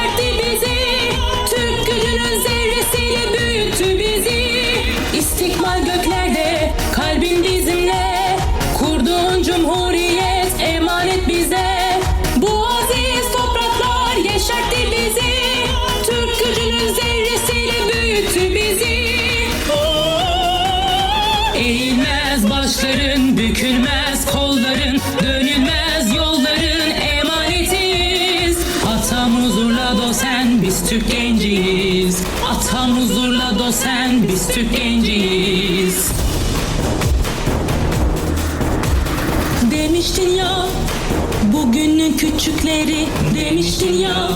Yükseltti bizi. Türk gücünün zerresiyle büyüttü bizi. İstikbal göklerde kalbin bizimle. Kurduğun cumhuriyet emanet bize Bu aziz topraklar yeşertti bizi. Türk gücünün zerresiyle büyüttü bizi. Eğilmez başların, bükülmez kolların, dönülmez yolların emanetiz. Atamız dosen biz Türk genciyiz. Atam huzurla dosen biz Türk genciyiz. Demiştin ya bugünün küçükleri demiştin ya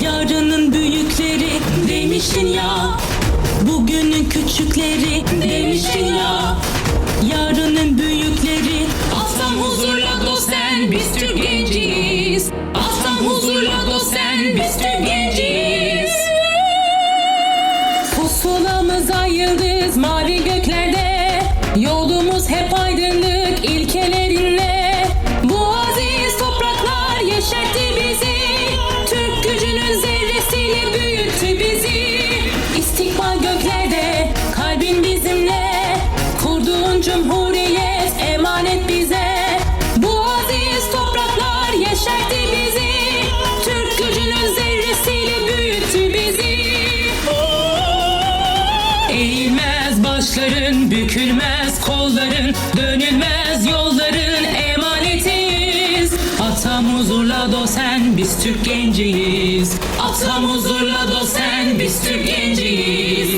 yarının büyükleri demiştin ya bugünün küçükleri demiştin ya yarının büyükleri Aslan huzurla dosen biz Türk genciyiz yıldız mavi göklerde Yolumuz hep aydınlık ilkelerinle. Bu aziz topraklar yeşertti bizi Türk gücünün zerresiyle büyüttü bizi Başların, bükülmez kolların, dönülmez yolların emanetiyiz. Atam huzurla dosen biz Türk genciyiz. Atam huzurla dosen biz Türk genciyiz.